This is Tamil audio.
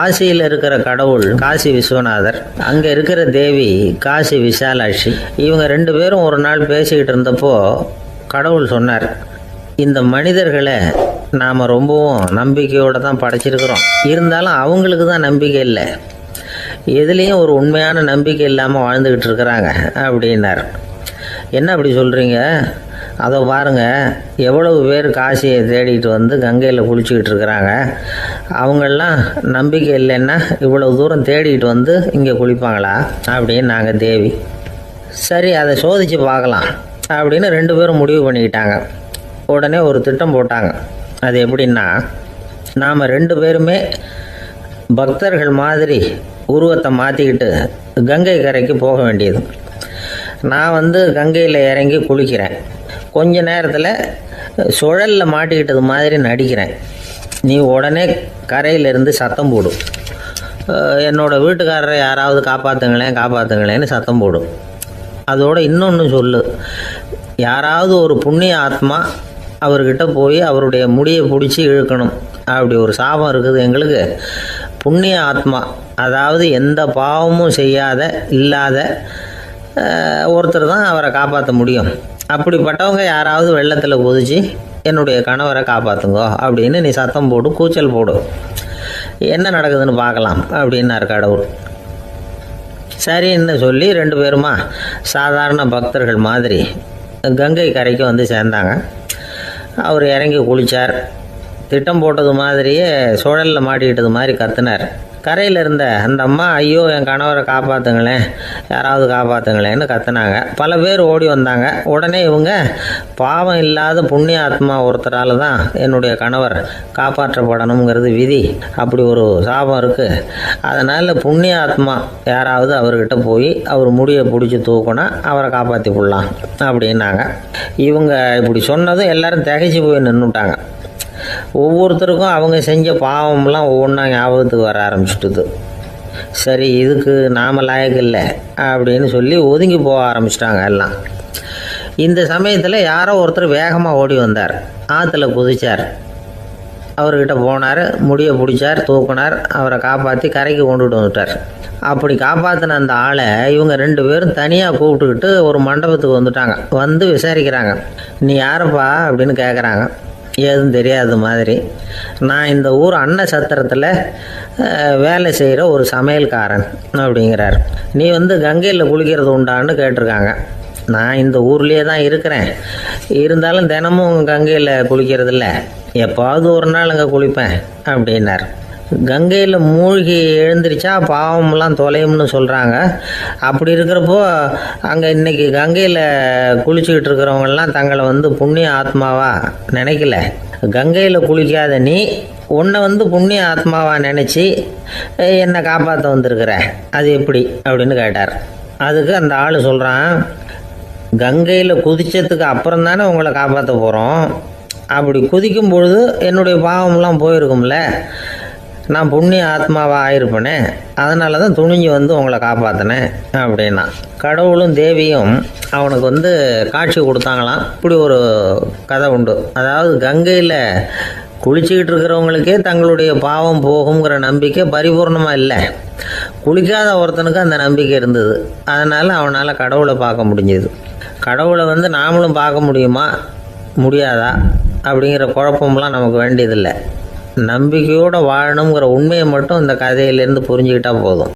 காசியில் இருக்கிற கடவுள் காசி விஸ்வநாதர் அங்கே இருக்கிற தேவி காசி விசாலாட்சி இவங்க ரெண்டு பேரும் ஒரு நாள் பேசிக்கிட்டு இருந்தப்போ கடவுள் சொன்னார் இந்த மனிதர்களை நாம் ரொம்பவும் நம்பிக்கையோடு தான் படைச்சிருக்கிறோம். இருந்தாலும் அவங்களுக்கு தான் நம்பிக்கை இல்லை. எதுலேயும் ஒரு உண்மையான நம்பிக்கை இல்லாமல் வாழ்ந்துக்கிட்டு இருக்கிறாங்க அப்படின்னார். என்ன அப்படி சொல்கிறீங்க அதை பாருங்கள் எவ்வளவு பேர் காசியை தேடிட்டு வந்து கங்கையில் குளிச்சுக்கிட்டு இருக்கிறாங்க. அவங்கெல்லாம் நம்பிக்கை இல்லைன்னா இவ்வளவு தூரம் தேடிட்டு வந்து இங்கே குளிப்பாங்களா? அப்படின்னு நாங்கள் தேவி சரி அதை சோதித்து பார்க்கலாம் அப்படின்னு ரெண்டு பேரும் முடிவு பண்ணிக்கிட்டாங்க. உடனே ஒரு திட்டம் போட்டாங்க. அது எப்படின்னா நாம் ரெண்டு பேருமே பக்தர்கள் மாதிரி உருவத்தை மாற்றிக்கிட்டு கங்கை கரைக்கு போக வேண்டியது. நான் வந்து கங்கையில் இறங்கி குளிக்கிறேன். கொஞ்ச நேரத்தில் சுழலில் மாட்டிக்கிட்டது மாதிரி நடிக்கிறேன். நீ உடனே கரையிலேருந்து சத்தம் போடும் என்னோடய என்னோட வீட்டுக்காரரை யாராவது காப்பாற்றுங்களேன் காப்பாற்றுங்களேன்னு சத்தம் போடும் அதோடு இன்னொன்று சொல்லு. யாராவது ஒரு புண்ணிய ஆத்மா அவர்கிட்ட போய் அவருடைய முடியை பிடிச்சி இழுக்கணும். அப்படி ஒரு சாபம் இருக்குது எங்களுக்கு. புண்ணிய ஆத்மா அதாவது எந்த பாவமும் செய்யாத இல்லாத ஒருத்தர் தான் அவரை காப்பாற்ற முடியும். அப்படிப்பட்டவங்க யாராவது வெள்ளத்தில் குதிச்சு என்னுடைய கணவரை காப்பாற்றுங்கோ அப்படின்னு நீ சத்தம் போடு கூச்சல் போடு. என்ன நடக்குதுன்னு பார்க்கலாம் அப்படின்னார் கடவுள். சரின்னு சொல்லி ரெண்டு பேருமா சாதாரண பக்தர்கள் மாதிரி கங்கை கரைக்கு வந்து சேர்ந்தாங்க. அவர் இறங்கி குளித்தார் திட்டம் போட்டது மாதிரியே சுழலில் மாட்டிக்கிட்டது மாதிரி கத்துனார். கரையில் இருந்த அந்த அம்மா ஐயோ என் கணவரை காப்பாற்றுங்களேன் யாராவது காப்பாற்றுங்களேன்னு கத்துனாங்க. பல பேர் ஓடி வந்தாங்க. உடனே இவங்க பாவம் இல்லாத புண்ணிய ஆத்மா ஒருத்தரால் தான் என்னுடைய கணவர் காப்பாற்றப்படணுங்கிறது விதி. அப்படி ஒரு சாபம் இருக்குது அதனால் புண்ணிய ஆத்மா யாராவது அவர்கிட்ட போய் அவர் முடியை பிடிச்சி தூக்குனா அவரை காப்பாற்றி விடலாம் அப்படின்னாங்க. இவங்க இப்படி சொன்னதும் எல்லாரும் திகைச்சு போய் நின்றுட்டாங்க ஒவ்வொருத்தருக்கும் அவங்க செஞ்ச பாவம்லாம் ஒவ்வொன்றா ஞாபகத்துக்கு வர ஆரம்பிச்சிட்டுது. சரி இதுக்கு நாம லாயக்கு இல்லை அப்படின்னு சொல்லி ஒதுங்கி போக ஆரம்பிச்சிட்டாங்க எல்லாம். இந்த சமயத்தில் யாரோ ஒருத்தர் வேகமாக ஓடி வந்தார். ஆற்றுல குதிச்சார். அவர்கிட்ட போனார் முடியை பிடிச்சார் தூக்குனார் அவரை காப்பாற்றி கரைக்கு கொண்டுட்டு வந்துட்டார். அப்படி காப்பாற்றின அந்த ஆளை இவங்க ரெண்டு பேரும் தனியாக கூப்பிட்டுக்கிட்டு ஒரு மண்டபத்துக்கு வந்துட்டாங்க. வந்து விசாரிக்கிறாங்க. நீ யாரப்பா? அப்படின்னு கேட்குறாங்க ஏதும் தெரியாத மாதிரி நான் இந்த ஊர் அன்ன சத்திரத்தில் வேலை செய்கிற ஒரு சமையல்காரன் அப்படிங்கிறார். நீ வந்து கங்கையில் குளிக்கிறது உண்டான்னு கேட்டிருக்காங்க. நான் இந்த ஊர்லேயே தான் இருக்கிறேன். இருந்தாலும் தினமும் கங்கையில் குளிக்கிறது இல்லை எப்பாவது ஒரு நாள் அங்கே குளிப்பேன் அப்படின்னார். கங்கையில் மூழ்கி எழுந்திரிச்சா பாவம்லாம் தொலையும்னு சொல்கிறாங்க அப்படி இருக்கிறப்போ அங்கே இன்னைக்கு கங்கையில் குளிச்சுக்கிட்டு இருக்கிறவங்கெல்லாம் தங்களை வந்து புண்ணிய ஆத்மாவாக நினைக்கல. கங்கையில் குளிக்காத நீ உன்னை வந்து புண்ணிய ஆத்மாவாக நினச்சி என்னை காப்பாற்ற வந்திருக்கிற? அது எப்படி? அப்படின்னு கேட்டார். அதுக்கு அந்த ஆள் சொல்கிறான் கங்கையில் குதித்ததுக்கு அப்புறம் தானே உங்களை காப்பாற்ற போகிறோம் அப்படி குதிக்கும் பொழுது என்னுடைய பாவம்லாம் போயிருக்கும்ல. நான் புண்ணிய ஆத்மாவாக ஆயிருப்பேனே அதனால தான் துணிஞ்சு வந்து உங்களை காப்பாற்றினேன் அப்படின்னா. கடவுளும் தேவியும் அவனுக்கு வந்து காட்சி கொடுத்தாங்களாம். இப்படி ஒரு கதை உண்டு. அதாவது கங்கையில் குளிச்சுக்கிட்டு இருக்கிறவங்களுக்கே தங்களுடைய பாவம் போகுங்கிற நம்பிக்கை பரிபூர்ணமாக இல்லை. குளிக்காத ஒருத்தனுக்கு அந்த நம்பிக்கை இருந்தது. அதனால் அவனால் கடவுளை பார்க்க முடிஞ்சது. கடவுளை வந்து நாமளும் பார்க்க முடியுமா? முடியாதா? அப்படிங்கிற குழப்பம்லாம் நமக்கு வேண்டியதில்லை. நம்பிக்கையோடு வாழணுங்கிற உண்மையை மட்டும் இந்த கதையிலேருந்து புரிஞ்சுக்கிட்டால் போதும்.